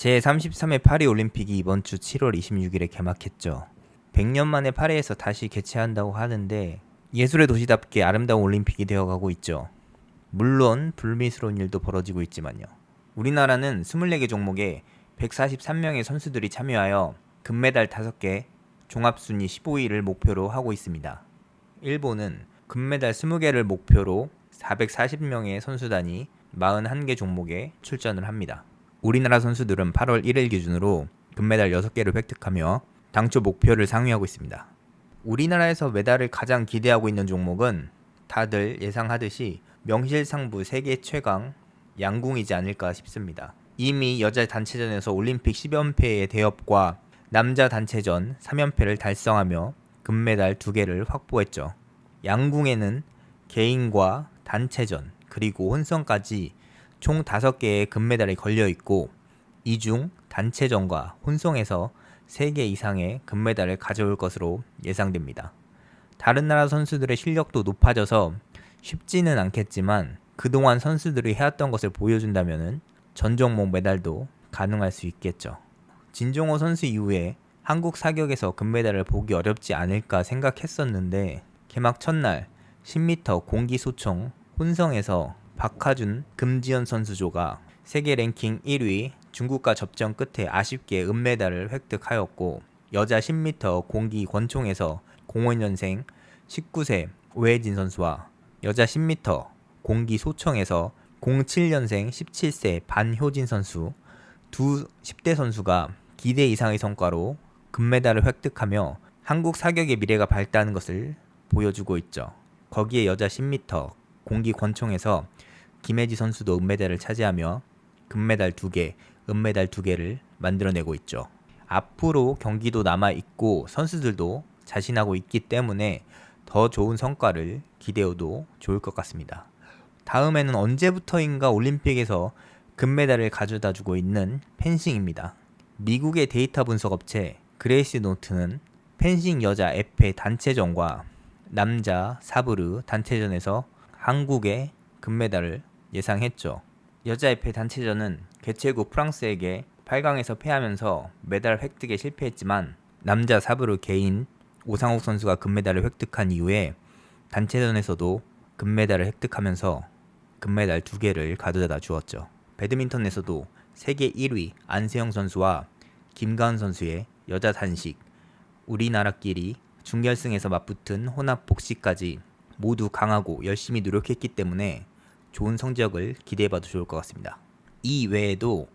제33회 파리 올림픽이 이번 주 7월 26일에 개막했죠. 100년 만에 파리에서 다시 개최한다고 하는데 예술의 도시답게 아름다운 올림픽이 되어가고 있죠. 물론 불미스러운 일도 벌어지고 있지만요. 우리나라는 24개 종목에 143명의 선수들이 참여하여 금메달 5개, 종합순위 15위를 목표로 하고 있습니다. 일본은 금메달 20개를 목표로 440명의 선수단이 41개 종목에 출전을 합니다. 우리나라 선수들은 8월 1일 기준으로 금메달 6개를 획득하며 당초 목표를 상회하고 있습니다. 우리나라에서 메달을 가장 기대하고 있는 종목은 다들 예상하듯이 명실상부 세계 최강 양궁이지 않을까 싶습니다. 이미 여자 단체전에서 올림픽 10연패의 대업과 남자 단체전 3연패를 달성하며 금메달 2개를 확보했죠. 양궁에는 개인과 단체전 그리고 혼성까지 총 5개의 금메달이 걸려 있고 이 중 단체전과 혼성에서 3개 이상의 금메달을 가져올 것으로 예상됩니다. 다른 나라 선수들의 실력도 높아져서 쉽지는 않겠지만 그동안 선수들이 해왔던 것을 보여준다면 전 종목 메달도 가능할 수 있겠죠. 진종호 선수 이후에 한국 사격에서 금메달을 보기 어렵지 않을까 생각했었는데 개막 첫날 10m 공기 소총 혼성에서 박하준, 금지연 선수조가 세계 랭킹 1위 중국과 접전 끝에 아쉽게 은메달을 획득하였고 여자 10m 공기 권총에서 05년생 19세 오혜진 선수와 여자 10m 공기 소총에서 07년생 17세 반효진 선수 두 10대 선수가 기대 이상의 성과로 금메달을 획득하며 한국 사격의 미래가 밝다는 것을 보여주고 있죠. 거기에 여자 10m 공기 권총에서 김혜지 선수도 은메달을 차지하며 금메달 2개, 은메달 2개를 만들어내고 있죠. 앞으로 경기도 남아 있고 선수들도 자신하고 있기 때문에 더 좋은 성과를 기대해도 좋을 것 같습니다. 다음에는 언제부터인가 올림픽에서 금메달을 가져다 주고 있는 펜싱입니다. 미국의 데이터 분석 업체 그레이스 노트는 펜싱 여자 에페 단체전과 남자 사브르 단체전에서 한국의 금메달을 예상했죠. 여자 에페 단체전은 개최국 프랑스에게 8강에서 패하면서 메달 획득에 실패했지만 남자 사브르 개인 오상욱 선수가 금메달을 획득한 이후에 단체전에서도 금메달을 획득하면서 금메달 두 개를 가져다 주었죠. 배드민턴에서도 세계 1위 안세영 선수와 김가은 선수의 여자 단식, 우리나라끼리 준결승에서 맞붙은 혼합 복식까지 모두 강하고 열심히 노력했기 때문에 좋은 성적을 기대해봐도 좋을 것 같습니다. 이 외에도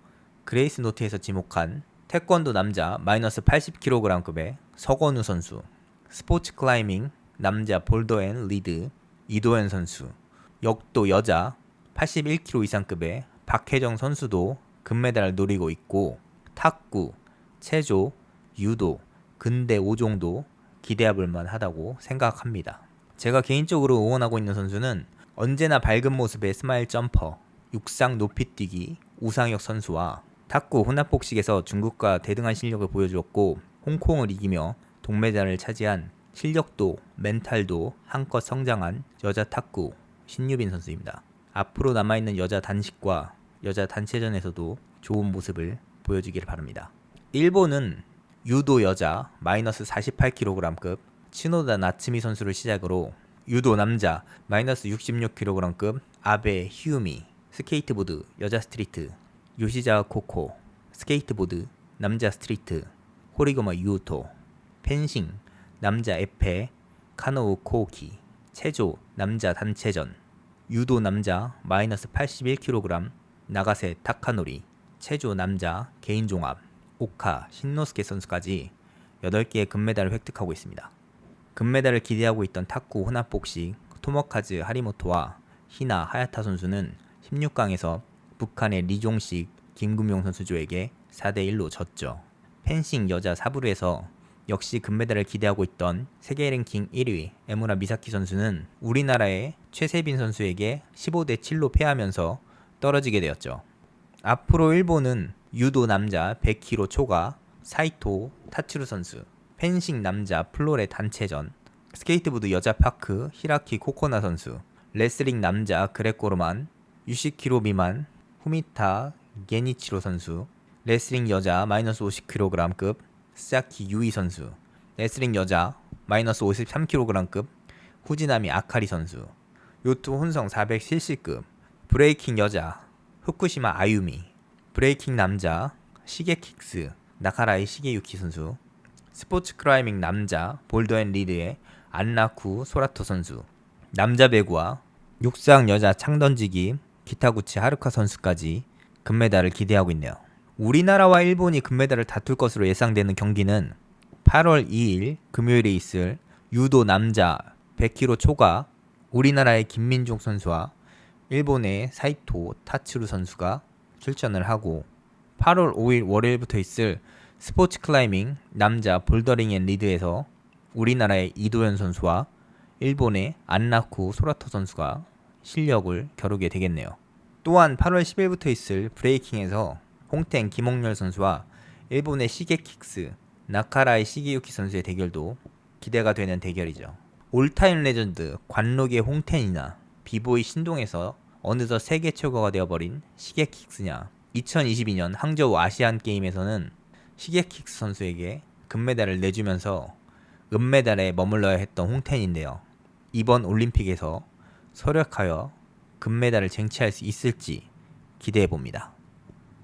그레이스 노트에서 지목한 태권도 남자 마이너스 80kg급의 서건우 선수, 스포츠 클라이밍 남자 볼더 앤 리드 이도현 선수, 역도 여자 81kg 이상급의 박혜정 선수도 금메달을 노리고 있고 탁구, 체조, 유도, 근대 5종도 기대해볼 만하다고 생각합니다. 제가 개인적으로 응원하고 있는 선수는 언제나 밝은 모습의 스마일 점퍼, 육상 높이뛰기 우상혁 선수와 탁구 혼합복식에서 중국과 대등한 실력을 보여주었고 홍콩을 이기며 동메달을 차지한 실력도 멘탈도 한껏 성장한 여자 탁구 신유빈 선수입니다. 앞으로 남아있는 여자 단식과 여자 단체전에서도 좋은 모습을 보여주기를 바랍니다. 일본은 유도 여자 마이너스 48kg급 치노다 나츠미 선수를 시작으로 유도 남자 마이너스 66kg급 아베 히우미 스케이트보드 여자 스트리트 요시자 코코 스케이트보드 남자 스트리트 호리고마 유토 펜싱 남자 에페 카노우 코오키 체조 남자 단체전 유도 남자 마이너스 81kg 나가세 타카노리 체조 남자 개인 종합 오카 신노스케 선수까지 8개의 금메달을 획득하고 있습니다. 금메달을 기대하고 있던 탁구 혼합복식 토모카즈 하리모토와 히나 하야타 선수는 16강에서 북한의 리종식 김금용 선수조에게 4대1로 졌죠. 펜싱 여자 사부르에서 역시 금메달을 기대하고 있던 세계 랭킹 1위 에무라 미사키 선수는 우리나라의 최세빈 선수에게 15대 7로 패하면서 떨어지게 되었죠. 앞으로 일본은 유도 남자 100kg 초과 사이토 타츠루 선수, 펜싱 남자 플로레 단체전, 스케이트보드 여자 파크 히라키 코코나 선수, 레슬링 남자 그레코로만, 60kg 미만 후미타 게니치로 선수, 레슬링 여자 마이너스 50kg급 스자키 유이 선수, 레슬링 여자 마이너스 53kg급 후지나미 아카리 선수, 요트 혼성 400cc급 브레이킹 여자 후쿠시마 아유미, 브레이킹 남자 시게킥스 나카라이 시게유키 선수, 스포츠 클라이밍 남자 볼더앤 리드의 안나쿠 소라토 선수, 남자 배구와 육상 여자 창던지기 기타구치 하루카 선수까지 금메달을 기대하고 있네요. 우리나라와 일본이 금메달을 다툴 것으로 예상되는 경기는 8월 2일 금요일에 있을 유도 남자 100km 초과 우리나라의 김민종 선수와 일본의 사이토 타츠루 선수가 출전을 하고 8월 5일 월요일부터 있을 스포츠 클라이밍 남자 볼더링 앤 리드에서 우리나라의 이도현 선수와 일본의 안나쿠 소라토 선수가 실력을 겨루게 되겠네요. 또한 8월 10일부터 있을 브레이킹에서 홍텐 김홍렬 선수와 일본의 시게킥스 나카라이 시게유키 선수의 대결도 기대가 되는 대결이죠. 올타임 레전드 관록의 홍텐이나 비보이 신동에서 어느덧 세계 최고가 되어버린 시게킥스냐 2022년 항저우 아시안 게임에서는 시게킥스 선수에게 금메달을 내주면서 은메달에 머물러야 했던 홍텐인데요. 이번 올림픽에서 설역하여 금메달을 쟁취할 수 있을지 기대해 봅니다.